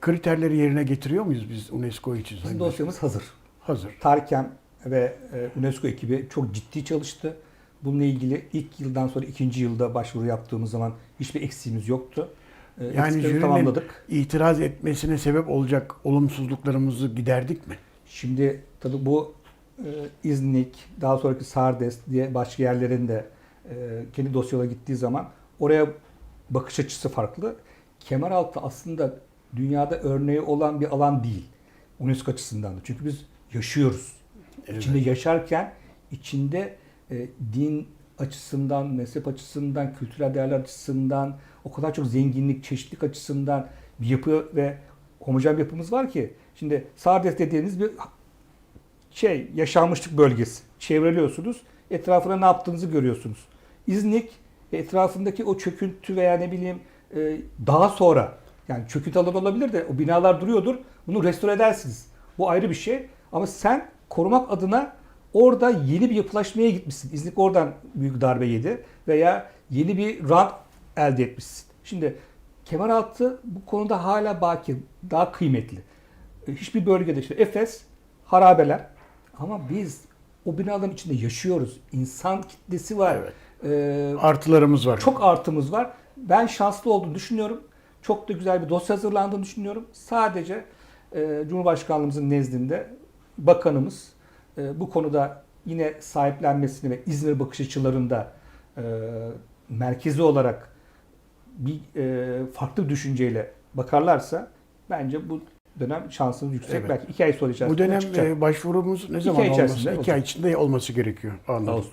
Kriterleri yerine getiriyor muyuz biz UNESCO için? Bizim Sayın dosyamız hazır. Başkan? Hazır. Tarkem ve e, UNESCO ekibi çok ciddi çalıştı. Bununla ilgili ilk yıldan sonra ikinci yılda başvuru yaptığımız zaman hiçbir eksiğimiz yoktu. E, Yani eksikleri jürinin tamamladık. itiraz etmesine sebep olacak olumsuzluklarımızı giderdik mi? Şimdi tabii bu e, İznik, daha sonraki Sardes diye başka yerlerin de e, kendi dosyalara gittiği zaman oraya bakış açısı farklı. Kemeraltı aslında dünyada örneği olan bir alan değil. UNESCO açısından da. Çünkü biz yaşıyoruz. Evet. İçinde yaşarken içinde e, din açısından, mezhep açısından, kültürel değerler açısından, o kadar çok zenginlik, çeşitlilik açısından bir yapı ve homojen bir yapımız var ki. Şimdi Sardes dediğiniz bir şey, yaşanmışlık bölgesi. Çevreliyorsunuz, etrafına ne yaptığınızı görüyorsunuz. İznik etrafındaki o çöküntü veya ne bileyim e, daha sonra yani çöküntü alanı olabilir de o binalar duruyordur. Bunu restore edersiniz. Bu ayrı bir şey. Ama sen korumak adına orada yeni bir yapılaşmaya gitmişsin. İznik oradan büyük darbe yedi veya yeni bir rant elde etmişsin. Şimdi Kemeraltı bu konuda hala bakir, daha kıymetli. E, Hiçbir bölgede işte Efes harabeler ama biz o binaların içinde yaşıyoruz. İnsan kitlesi var. Evet. E, Artılarımız var. çok artımız var. Ben şanslı olduğunu düşünüyorum. Çok da güzel bir dosya hazırlandığını düşünüyorum. Sadece e, Cumhurbaşkanlığımızın nezdinde bakanımız e, bu konuda yine sahiplenmesini ve İzmir bakış açılarında e, merkezi olarak bir e, farklı bir düşünceyle bakarlarsa bence bu dönem şansımız yüksek. Evet. Belki iki ay sonra içerisinde Bu dönem çıkacak. e, başvurumuz ne zaman ay olması? İki ay içinde olması gerekiyor. Anladım. Ağustos.